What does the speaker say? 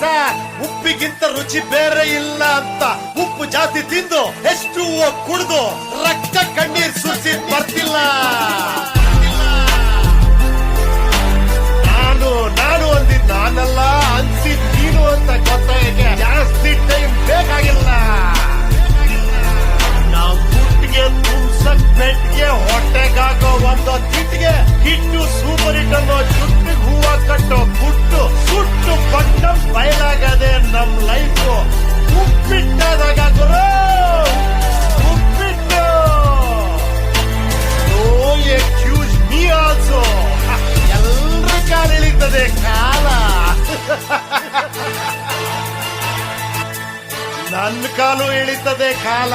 Sir ಉಪ್ಪಿಗಿಂತ ರುಚಿ ಬೇರೆ ಇಲ್ಲ ಅಂತ. ಉಪ್ಪು ಜಾತಿ ತಿಂದು ಎಷ್ಟು ಕುಡಿದು, ರಕ್ತ ಕಣ್ಣೀರ್ ಸುರಿಸಿ ಬರ್ತಿಲ್ಲ. ನಾನು ನಾನು ಅಂದಿದ್ ನಾನಲ್ಲ ಅನ್ಸಿದ್ ನೀನು ಅಂತ ಗೊತ್ತಾಗಕ್ಕೆ ಜಾಸ್ತಿ ಟೈಮ್ ಬೇಕಾಗಿಲ್ಲ. ನಾವು ಗುಟ್ಟಿಗೆ ಹೊಟ್ಟೆಗಾಗೋ ಒಂದು ತಿಟ್ಟಿಗೆ ಹಿಟ್ಟು ನನ್ನ ಕಾಲು ಇಳಿತದೆ ಕಾಲ.